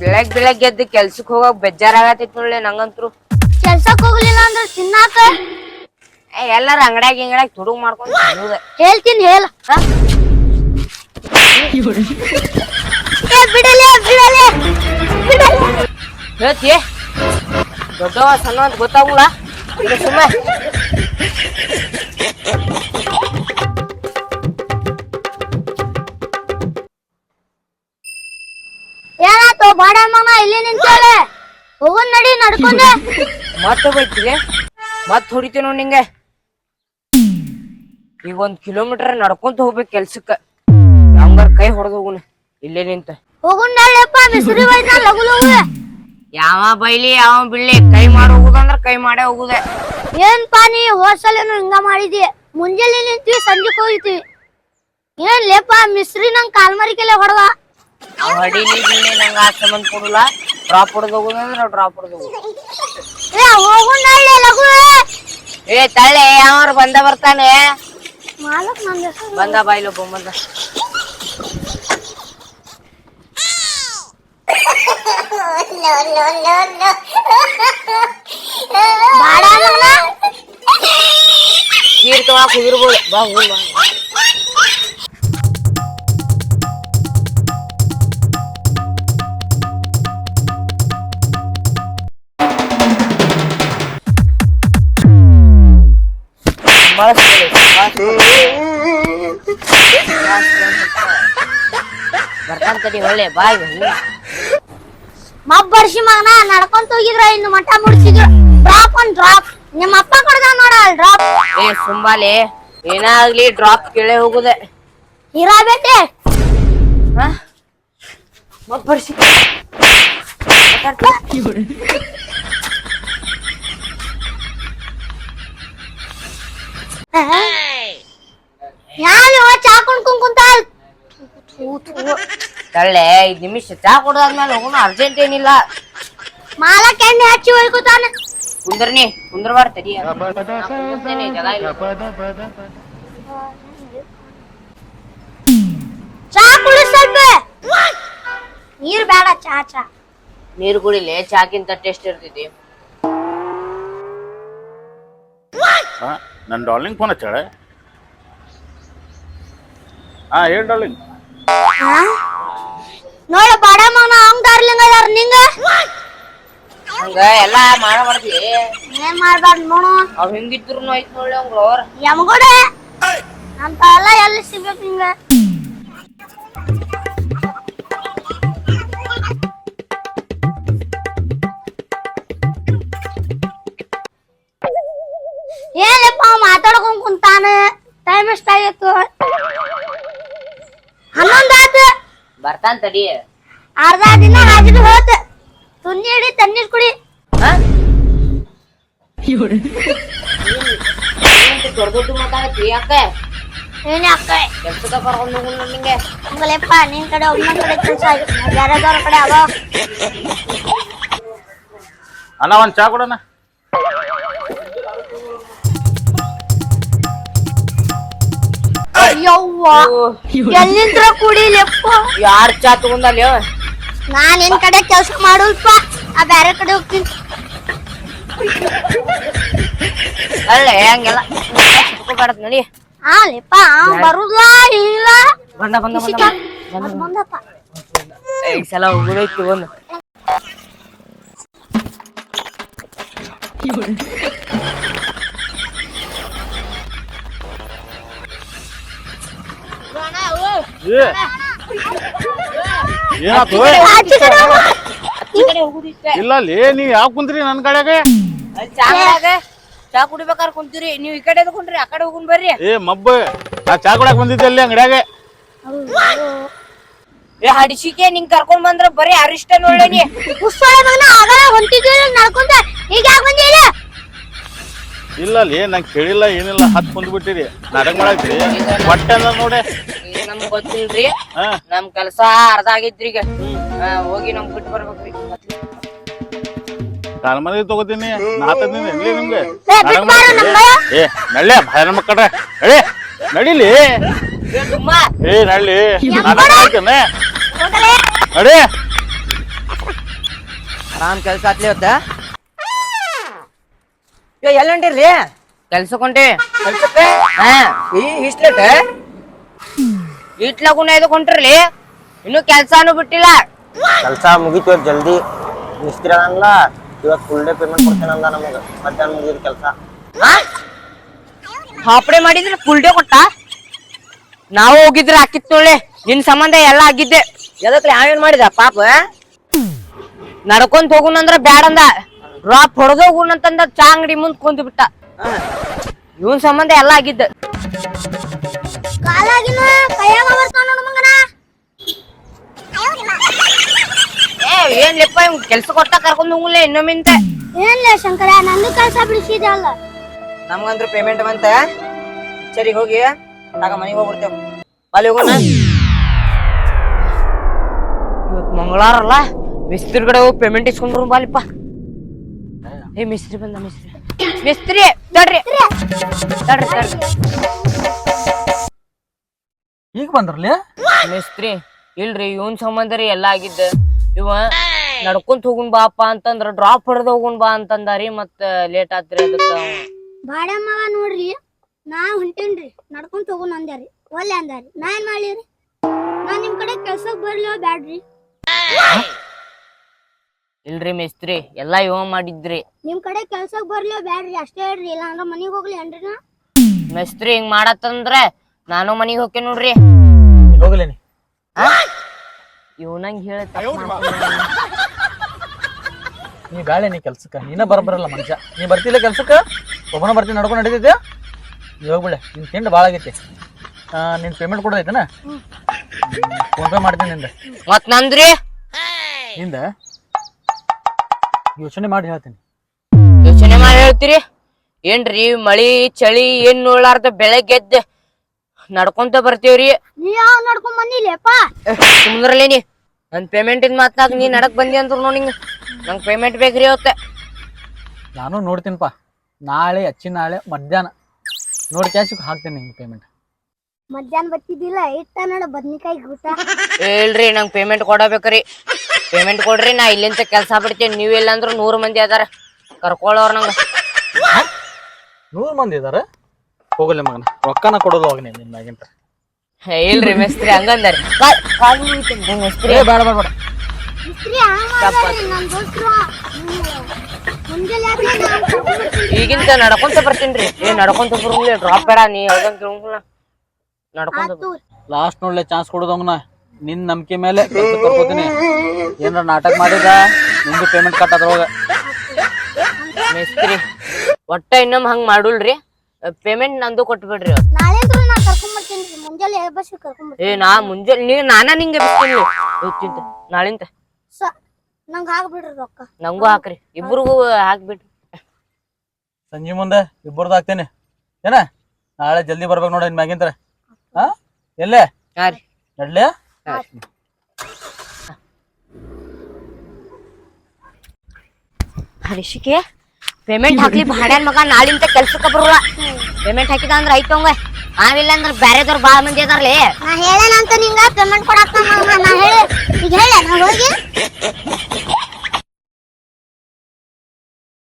ಬೆಳಗ್ ಬೆಳಗ್ಗೆ ಎದ್ದು ಕೆಲ್ಸಕ್ ಹೋಗಕ್ ಬೇಜಾರಾಗತೈತಿ ನೋಡ್ಲಿ ನಂಗಂತ್ರು. ಕೆಲ್ಸಕ್ ಹೋಗ್ಲಿಲ್ಲ ಅಂದ್ರೆ ತಿನ್ನಾಕ? ಏ ಎಲ್ಲಾರ ಅಂಗಡ್ಯಾಗ ಹಿಂಗಡ್ಯಾಗ ತುಡುಗ್ ಮಾಡ್ಕೊಂಡ್ ತಿನ್ನೋದ. ಹೇಳ್ತೀನಿ ಹೇಳ. ಬಿಡಲೆ ಹೇಳ್ತಿ. ದೊಡ್ಡವ ಸಣ್ಣ ಅಂತ ಗೊತ್ತಾಗುಲ್ಲ ಇಲ್ಲಿ ನಿಂತೇಳೆ. ನಡಿ ನಡ್ಕೊಂಡೆ. ಮತ್ತೆ ಬೈತಿಲೆ ಮತ್ ಹೊಡಿತೀವಿ ನೋಡ್ ನಿಂಗೆ. ಈಗ ಒಂದ್ ಕಿಲೋಮೀಟರ್ ನಡ್ಕೊಂತ ಹೋಗ್ಬೇಕು ಕೆಲ್ಸಕ್ಕ. ಯಾವಂಗಾರ ಕೈ ಹೊಡೆದು ಹೋಗುಣ ಇಲ್ಲೇ ನಿಂತ. ಹೋಗು ನಡಿಯಪ್ಪ ಲಗು ಲಗು. ಯಾವ ಬೈಲಿ ಯಾವ ಬಿಡ್ಲಿ ಕೈ ಮಾಡಿ ಹೋಗುದಂದ್ರ ಕೈ ಮಾಡೇ ಹೋಗುದೆ. ಏನ್ ಪಾನಿ ಹೋಸಲೇನು ಹಿಂಗ ಮಾಡಿದಿ? ಮುಂಜಾನೆ ನಿಂತೀವಿ ಸಂಜೆ ಹೋಗ್ತೀವಿ. ಏನ್ ಲೇಪ ಮಿಸ್ರಿ ನಂಗ್ ಕಾಲ್ಮರಿಕೆಲೆ ಹೊಡೆದ? ಅವ್ ಹಡಿಲಿ ಬಿಡ್ಲಿ ನಂಗೆ ಆ ಸಂಬಂಧ ಕೊಡಲ್ಲ. ಡ್ರಾಪ್ ಹೊಡೆದ್ ಹೋಗುದಂದ್ರ ಡ್ರಾಪ್ ಹೊಡೆದು ಏ ತಳ್ಳೆ ಯಾವಾರ ಬಂದ ಬರ್ತಾನೆ. ಬಂದ ಬಾಯ್ಲೊಬ್ಬ ಬಂದ. ನೀರ್ ತೊಗೊಳಕ್ ಹೋಗಿರ್ಬೋದು ಬಾ ಹೋಗ್ ಬರ್ತಾನ್ ಒಳ್ಳೆ ಬಾಯ್ ಮಬ್ಬರ್ಷಿ ಮಗನ ನಡ್ಕೊಂತ ಹೋಗಿದ್ರ ಇನ್ನು ಮಠ ಮುಡ್ಸಿದ್ರು. ಡ್ರಾಪ್ ಒಂದ್ ಡ್ರಾಪ್ ನಿಮ್ಮ ಅಪ್ಪ ಕೊಡ್ದ ನೋಡ ಡ್ರಾಪ್ ಏ ಸುಂಬಾಲೆ ಏನಾಗ್ಲಿ ಡ್ರಾಪ್ ಕೇಳೇ ಹೋಗುದೆ. ಹೀರಾ ಬೇಟೆ ಮತ್ ಯಾರು ಚಾ ಕುಣ್ಕೊಂಡ್ ಕುಂತಾಳ್? ತಳ್ಳೆ ಐದ್ ನಿಮಿಷ ಚಾ ಕುಡ್ದಾದ್ಮೇಲೆ ಹೋಗೋಣ ಅರ್ಜೆಂಟ್ ಏನಿಲ್ಲ. ಮಾಲಕ್ ಎಣ್ಣೆ ಹಚ್ಚಿ ಹೋಯ್ಕೋತಾನ. ಕುಂದ್ರನಿ ತಡಿ. ನಾ ಕುಂದ್ರತೇನೆ, ಚಾ ಕುಡಿ ಸ್ವಲ್ಪ. ನೀರ್ ಬೇಡ ಚಾ ಚಾ. ನೀರ್ ಕುಡಿಲೆ ಚಾಕಿಂತ ಟೇಸ್ಟ್ ಇರ್ತೈತಿ. ಹಾ ನನ್ನ ಡಾರ್ಲಿಂಗ್ ಫೋನ್ ಹಚ್ಚಾಳೆ. ಹಾ ಹೇಳಿ ಡಾರ್ಲಿಂಗ್ ನೋಡ ಬಾಡ ಮಗನ ಅವ್ನ್ ಡಾರ್ಲಿಂಗ್ ಅದಾರ ನಿಂಗ. ಹಂಗ ಎಲ್ಲ ಮಾಡಬಾರ್ದಿ ಏನ್ ಮಾಡ್ಬಾರ್ದು ನೋಡು. ಅವ್ ಹೆಂಗಿದ್ರು ಐತ್ ನೋಡಿ ಅವ್ರ. ಅವ್ರ ಯಮಗೋಡೆ. ಅಂತ ಎಲ್ಲ ಎಲ್ಲಿ ಸಿಗ್ಬೇಕು ನಿಂಗ? ಬರ್ತಾನ್ ತಡಿ ಅರ್ಧ ದಿನ ಹಾಜಿಗೆ ಹೋತ. ತುನ್ನಿ ಹಿಡಿ ತಣ್ಣೀರ್ ಕುಡಿ. ಹಾ? ದೊಡ್ಡ ದೊಡ್ಡ ಮಾತಾಡತಿ ಯಾಕ ಏನೇ ಅಕ್ಕ? ಕೆಲ್ಸಕ್ಕ ಕರ್ಕೊಂಡ್ ನಿಂಗೆ. ನಿನ್ ಕಡೆ ಒಬ್ಬನ ಕಡೆ ಕೆಲಸ ಬೇರೆದವ್ರ ಕಡೆ ಅವ ಅಲ್ಲ ಒಂದು ಚಾ ಕೊಡೋಣ ಯವ್ವ ಎಲ್ಲಿಂದ್ರ ಕುಡಿಲೆಪ್ಪ? ಯಾರ್ ಚಾ ತಗೊಂಡಲ್ಲ ನಾನ್ ನಿನ್ ಕಡೆ ಕೆಲ್ಸ ಮಾಡುಲ್ಪ. ಆ ಬ್ಯಾರೆ ಕಡೆ ಹೋಗ್ತೀನಿ. ಅಲ್ಲೇ ಹಂಗೆಲ್ಲ. ಬಾಡತ್ ನಡಿ. ಹಾ ಲೆಪ್ಪ ಬರುದ್ಲಾ ಇಲ್ಲ. ಬಂದ ಬಂದ ಬಂದ ಬಂದಪ್ಪ. ಈ ಸಲ ಹೋಗುದೈತಿ ಒಂದು. ಏ. ಏನಾತು ಆಚೆ ಕಡೆ ಹೋಗು. ಈ ಕಡೆ ಹೋಗುದಿತ್ತೆ ಇಲ್ಲ ಲೇ ನೀವ್ ಯಾವ ಕುಂತ್ರಿ ನನ್ನ ಕಡೆಗೆ? ಚಾ ಕುಡಿಬೇಕಾದ್ರೆ ಕುಂತೀರಿ. ನೀವ್ ಈ ಕಡೆ ಕುಂಡ್ರಿ ಆ ಕಡೆ ಹೋಗುನ್ ಬರ್ರಿ. ಏ ಮಬ್ಬ ನಾ ಚಾ ಕುಡಕ್ ಬಂದಿದ್ದೆ ಅಲ್ಲಿ ಅಂಗಡ್ಯಾಗ. ಏ ಹಡಿಸಿಕೆ ನಿಂಗ್ ಕರ್ಕೊಂಡ್ ಬಂದ್ರ ಬರೀ ಅರಿಷ್ಟ ಹೊಂಟಿದ್ದೀರಿ ನಡ್ಕೊಂತ. ಈಗ ಯಾಕೆ ಬಂದಿಲ್ಲ ಇಲ್ಲ? ಲೇ ನಂಗೆ ಕೇಳಿಲ್ಲ ಏನಿಲ್ಲ ಹತ್ ಕುಂದ್ಬಿಟ್ಟಿರಿ. ನಾಟಕ ಮಾಡಕ್ರಿ ಬಟ್ಟೆ ಅಂದ ನೋಡೆ. ಗೊತ್ತಿಲ್ರಿ? ನಮ್ ಕೆಲ್ಸ ಅರ್ಧ ಆಗೈತ್ರಿ ಈಗ ಹೋಗಿ ನಮ್ ಬಿಟ್ಟು ಬರ್ಬೇಕ್ರಿ. ಮೊದ್ಲು. ತಗೋತೀನಿ. ಎಲ್ಲಿ ನಿಮ್ಗೆ? ಏ, ಬಿಟ್ ಬಾರೋ ನಮ್ಗ. ಏ ನಳ್ಳೆ ಭಯ ಮಕ್ಕಳ್ರೆ ನಡಿ ನಡಿಲಿ. ಏ, ನಳ್ಳಿ ನಾಟಕ ಮಾಡ್ತೇನೆ. ಹೋಗಲೇ ನಡಿ. ಆರಾಮ್ ಕೆಲ್ಸ ಆತ್ಲಿ ಇವತ್ತ. ಇವ ಎಲ್ಲಿ ಹೊಂಟಿರ್ಲಿ? ಕೆಲ್ಸಕೊಂಟಿ ಕೆಲ್ಸಕ್ಕೆ? ಹಾ. ಈ ಇಷ್ಟ್ಲೇಟ್ ಇಟ್ಲಾಗುನ ಇದು ಕೊಂಟ್ರಲಿ? ಇನ್ನು ಕೆಲ್ಸಾನು ಬಿಟ್ಟಿಲ್ಲ. ಕೆಲಸ ಮುಗಿತು ಜಲ್ದಿ. ಮಿಸ್ತ್ರಿ ಅಲ್ಲ ಇವತ್ತು ಫುಲ್ ಡೇ ಪೇಮೆಂಟ್ ಕೊಡ್ತೇನೆ ಅಂದ ನಮಗೆ. ಮಧ್ಯಾಹ್ನ ಮುಗಿದ ಕೆಲಸ. ಹಾಪಡೆ ಮಾಡಿದ್ರೆ ಫುಲ್ ಡೇ ಕೊಟ್ಟ? ನಾವು ಹೋಗಿದ್ರೆ ಹಾಕಿತ್ ನೋಡ್ಲಿ. ನಿನ್ ಸಂಬಂಧ ಎಲ್ಲ ಆಗಿದ್ದೆ. ಎದಕ್ಲಿ ಯಾವೇನ್ ಮಾಡಿದ ಪಾಪ? ನಡ್ಕೊಂತ ಹೋಗುನಂದ್ರ ಬ್ಯಾಡ ಅಂದ. ಡ್ರಾಪ್ ಹೊಡೆದ ಹೋಗುನಂತಂದ ಚಾ ಅಂಗಡಿ ಮುಂದ್ ಕುಂತ್ ಬಿಟ್ಟ. ಇವನ್ ಸಂಬಂಧ ಎಲ್ಲ ಆಗಿದ್ದ. ಕಾಲಾಗಿನ ಕೈಯಾಗ ಬರ್ತಾವ ನೋಡು ಮಗನ ಏ ಏನ್ ಲೆಪ್ಪ ಇವ್ ಕೆಲ್ಸ ಕೊಟ್ಟ ಕರ್ಕೊಂಡ್ ಹೋಗುಲ್ಲ ಇನ್ನೊಮ್ಮಿಂತ ಏನ್ಲೇ ಶಂಕರ ನಂದು ಕೆಲಸ ಬಿಡಿಸಿದಲ್ಲ ನಮ್ಗಂದ್ರ ಪೇಮೆಂಟ್ ಬಂತ? ಸರಿ ಹೋಗಿ. ಆಗ ಮನೆಗೆ ಹೋಗ್ಬಿಡ್ತೇವ್. ಅಲ್ಲಿ ಹೋಗೋಣ. ಇವತ್ ಮಂಗಳವಾರ ಅಲ್ಲ? ಮಿಸ್ತ್ರಿ ಕಡೆ ಹೋಗಿ ಪೇಮೆಂಟ್ ಇಸ್ಕೊಂಡ್ರು ಬಾಲಿಪ್ಪ. ಏ ಮಿಸ್ತ್ರಿ ಬಂದ ಮಿಸ್ತ್ರಿ. ಮಿಸ್ತ್ರಿ ತಡ್ರಿ. ತಡ್ರಿ ತಡ್ರಿ. ಈಗ ಬಂದ್ರಲ್ಲೇ ಮಿಸ್ತ್ರಿ ಇಲ್ರಿ ಇವನ್ ಸಂಬಂಧ ರೀ ಎಲ್ಲ ಆಗಿದ್ದ. ಇವ ನಡ್ಕೊಂತ ಹೋಗುನ್ ಬಾಪ ಅಂತಂದ್ರ ಡ್ರಾಪ್ ಹೊಡೆದ ಹೋಗುನ್ ಬಾ ಅಂತಂದಾರಿ ಮತ್ತ ಲೇಟ್ ಆತ್ರಿ ಅದಕ್ಕ ಬಾಡಮ್ಮವ ಮಗ ನೋಡ್ರಿ ನಾ ಹೊಂಟೇನ್ರಿ ನಡ್ಕೊಂತ ಹೋಗೋಣ ಅಂದ್ಯಾರಿ ಒಲ್ಲೆ ಅಂದಾರಿ ನಾ ಏನ್ ಮಾಡ್ಲಿರಿ ನಾ ನಿಮ್ ಕಡೆ ಕೆಲ್ಸಕ್ ಬರ್ಲಿ ಬ್ಯಾಡ್ರಿ. ಇಲ್ರಿ ಮಿಸ್ತ್ರಿ ಎಲ್ಲಾ ಇವ ಮಾಡಿದ್ರಿ. ನಿಮ್ ಕಡೆ ಕೆಲ್ಸಕ್ ಬರ್ಲಿ ಬ್ಯಾಡ್ರಿ ಅಷ್ಟೇ ಹೇಳ್ರಿ ಇಲ್ಲ ಅಂದ್ರ ಮನಿಗ್ ಹೋಗ್ಲಿ ಏನ್ರಿ ನಾ? ಮಿಸ್ತ್ರಿ ಹಿಂಗ್ ಮಾಡತ್ತಂದ್ರ ನಾನು ಮನೆಗೆ ಹೋಗ್ತೇನೆ ನೋಡ್ರಿ. ಹೋಗ್ಲೇನಿ ಇವನಂಗ್ ಇವ್ನಂಗ್ ಹೇಳ ನೀ ಬ್ಯಾಳೆ ನೀ ಕೆಲ್ಸಕ್ಕ. ನೀನ ಬರಬರಲ್ಲ ಮನುಷ್ಯ. ನೀ ಬರ್ತಿಲ್ಲ ಕೆಲ್ಸಕ್ಕ? ಒಬ್ಬನ ಬರ್ತೀನಿ ನಡ್ಕೊಂಡು ನಡೀತಿದ್ಯಾ? ನೀ ಹೋಗ್ಬಿಡೆ ನಿನ್ ತಿಂಡಿ ಭಾಳ ಆಗೈತಿ. ಆ, ನಿನ್ ಪೇಮೆಂಟ್ ಕೊಡೋದೈತನ ಫೋನ್ ಪೇ ಮಾಡ್ತೀನಿ ನಿಂದ. ಮತ್ ನಂದ್ರಿ? ನಿಂದ? ಯೋಚನೆ ಮಾಡಿ ಹೇಳ್ತೀನಿ. ಯೋಚನೆ ಮಾಡಿ ಹೇಳ್ತೀರಿ? ಏನ್ರಿ ಮಳಿ ಚಳಿ ಏನ್ ನೋಡ್ಲಾರ್ದ ಬೆಳಗ್ಗೆ ಎದ್ದ ನಡ್ಕೊಂತ ಬರ್ತೀವ್ರಿ. ನೀ ಯಾವ ನಡ್ಕೊಂಡ್ ಬಂದಿಲ್ಲಪ್ಪ? ಸುಮ್ದ್ರಲೇನಿ ನನ್ ಪೇಮೆಂಟ್ ಇನ್ ಮಾತಾಗ ನೀ ನಡಕ್ ಬಂದಿ ಅಂದ್ರು ನೋಡಿ ನಂಗೆ ಪೇಮೆಂಟ್ ಬೇಕ್ರಿ ಅವತ್ತೆ ನಾನು ನೋಡ್ತೀನಿಪ್ಪ ನಾಳೆ ಅಚ್ಚಿ ನಾಳೆ ಮಧ್ಯಾಹ್ನ. ನೋಡಿ ಕ್ಯಾಶ್ ಹಾಕ್ತೀನಿ ನಿಂಗೆ ಪೇಮೆಂಟ್ ಮಧ್ಯಾಹ್ನ ಬತ್ತಿದ್ದಿಲ್ಲ ಇಟ್ಟ ನೋಡ ಬದ್ನಿಕಾಯಿ ಊಟ ಇಲ್ರಿ ನಂಗ್ ಪೇಮೆಂಟ್ ಕೊಡಬೇಕ್ರಿ. ಪೇಮೆಂಟ್ ಕೊಡ್ರಿ ನಾ ಇಲ್ಲಿಂದ ಕೆಲಸ ಬಿಡ್ತೀನಿ. ನೀವು ಇಲ್ಲ ಅಂದ್ರ ನೂರು ಮಂದಿ ಅದಾರ. ಕರ್ಕೊಳ್ಳೋರ್ ನಂಗ. ನೂರು ಮಂದಿ ಇದಾರೆ ಹೋಗಲಿ ಮಗನ. ರೊಕ್ಕನ ಕೊಡೋದು ಹೋಗಿ ನೀನು ನಿನ್ನಾಗಿಂತ ಹೇ, ಇಲ್ರಿ ಮಿಸ್ತ್ರಿ ಹಂಗಂದಾರಿ. ಮಿಸ್ತ್ರಿ. ಏ ಬೇಡ ಬೇಡ ಬೇಡ. ಬರ್ತೀನಿ. ನಡ್ಕೊಂತ ಬರ್ತೀನ್ರಿ. ಏ ನಡ್ಕೊಂತ ಬರ್ಲಿ ಡ್ರಾಪ್ ಬೇಡ ನೀ ಹೇಳ್ದಂಗ್ ಕೇಳಂಗಿಲ್ಲ ನಡ್ಕೊಂತ ಬರ್- ಲಾಸ್ಟ್ ನೋಡ್ಲೆ ಚಾನ್ಸ್ ಕೊಡೋದಮ್ಮನ ನಿನ್ ನಂಬಿಕೆ ಮೇಲೆ ಕರ್ಕೋತೀನಿ ಏನಾರ ನಾಟಕ ಮಾಡಿದ ನಿಮ್ದು ಪೇಮೆಂಟ್ ಕಟ್ ಮಿಸ್ತ್ರಿ ಮೇಸ್ತ್ರಿ ಒಟ್ಟ ಇನ್ನೊಮ್ಮೆ ಹಂಗ್ ಮಾಡುಲ್ರಿ. ಪೇಮೆಂಟ್ ನಂದು ಕೊಟ್ಬಿಡ್ರಿ ನಾಳೆ ನಾಳೆಂತ್ರ ನಾ ಕರ್ಕೊಂಡ್ ಬರ್ತೀನಿ ಮುಂಜಾನೆ ಎರಡು ಬಸ್ ಕರ್ಕೊಂಡ್ ಬರ್ತೀನಿ ಏ ನಾ ಮುಂಜಾನೆ ನೀ ನಾನ ನಿಂಗೆ ಬಿಡ್ತೀನಿ. ಸ ನಂಗ್ ಹಾಕ್ಬಿಡ್ರಿ ರೊಕ್ಕ. ನಂಗೂ ಹಾಕ್ರಿ. ಇಬ್ರಿಗೂ ಹಾಕ್ಬಿಡ್ರಿ. ಸಂಜೆ ಮುಂದೆ ಇಬ್ಬರದ್ದು ಹಾಕ್ತೇನೆ. ಏನ? ನಾಳೆ ಜಲ್ದಿ ಬರ್ಬೇಕು ನೋಡಿ ಮ್ಯಾಗಿಂತ ಮ್ಯಾಗಿಂತ್ರ ಹಾ ಎಲ್ಲೇ? ಹಾ ರೀ. ನಡ್ಲೆ ಹರಿಶಿಕೆ ಪೇಮೆಂಟ್ ಹಾಕ್ಲಿ ಭಾಡ್ಯಾನ್ ಮಗ ನಾಳಿಂದ ಕೆಲ್ಸಕ್ಕೆ ಬರಲ್ಲ ಪೇಮೆಂಟ್ ಹಾಕಿದ ಅಂದ್ರ ಐತವಂಗ ಆವಿಲ್ಲ ಅಂದ್ರ ಬ್ಯಾರೆದವ್ರು ಬಾಳ ಮಂದಿ ಅದಾರ್ಲಿ. ನಾ ಹೇಳೇನಂತ ನಿಂಗ ಪೇಮೆಂಟ್ ಕೊಡಾಕ ನಾ ಹೇಳಿ. ಈಗ ಹೇಳ ನಾ ಹೋಗಿ.